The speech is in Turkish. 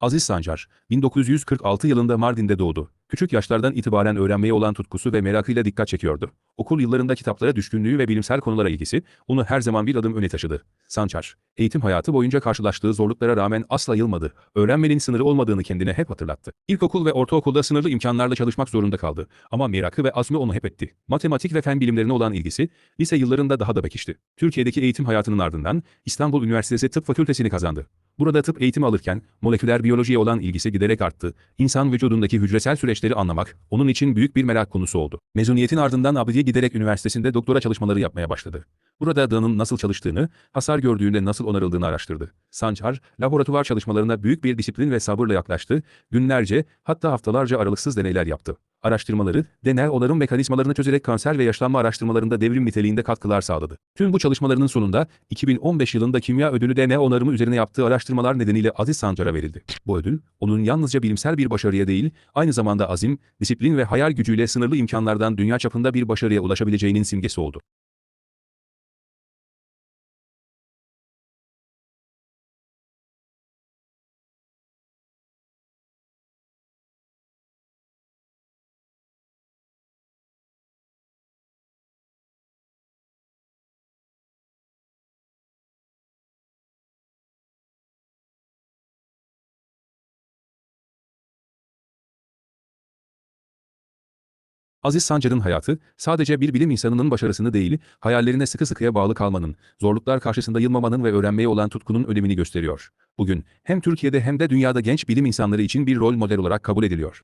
Aziz Sancar, 1946 yılında Mardin'de doğdu. Küçük yaşlardan itibaren öğrenmeye olan tutkusu ve merakıyla dikkat çekiyordu. Okul yıllarında kitaplara düşkünlüğü ve bilimsel konulara ilgisi onu her zaman bir adım öne taşıdı. Sancar, eğitim hayatı boyunca karşılaştığı zorluklara rağmen asla yılmadı. Öğrenmenin sınırı olmadığını kendine hep hatırlattı. İlkokul ve ortaokulda sınırlı imkanlarla çalışmak zorunda kaldı. Ama merakı ve azmi onu hep etti. Matematik ve fen bilimlerine olan ilgisi, lise yıllarında daha da pekişti. Türkiye'deki eğitim hayatının ardından İstanbul Üniversitesi Tıp Fakültesini kazandı. Burada tıp eğitimi alırken moleküler biyolojiye olan ilgisi giderek arttı. İnsan vücudundaki hücresel süreçleri anlamak onun için büyük bir merak konusu oldu. Mezuniyetin ardından Abidiye giderek üniversitesinde doktora çalışmaları yapmaya başladı. Burada dağının nasıl çalıştığını, hasar gördüğünde nasıl onarıldığını araştırdı. Sancar, laboratuvar çalışmalarına büyük bir disiplin ve sabırla yaklaştı, günlerce hatta haftalarca aralıksız deneyler yaptı. Araştırmaları, deney onarım mekanizmalarını çözerek kanser ve yaşlanma araştırmalarında devrim niteliğinde katkılar sağladı. Tüm bu çalışmalarının sonunda 2015 yılında kimya ödülü DNA onarımı üzerine yaptığı araştırmalar nedeniyle Aziz Sancar'a verildi. Bu ödül, onun yalnızca bilimsel bir başarıya değil, aynı zamanda azim, disiplin ve hayal gücüyle sınırlı imkanlardan dünya çapında bir başarıya ulaşabileceğinin simgesi oldu. Aziz Sancar'ın hayatı, sadece bir bilim insanının başarısını değil, hayallerine sıkı sıkıya bağlı kalmanın, zorluklar karşısında yılmamanın ve öğrenmeye olan tutkunun önemini gösteriyor. Bugün, hem Türkiye'de hem de dünyada genç bilim insanları için bir rol model olarak kabul ediliyor.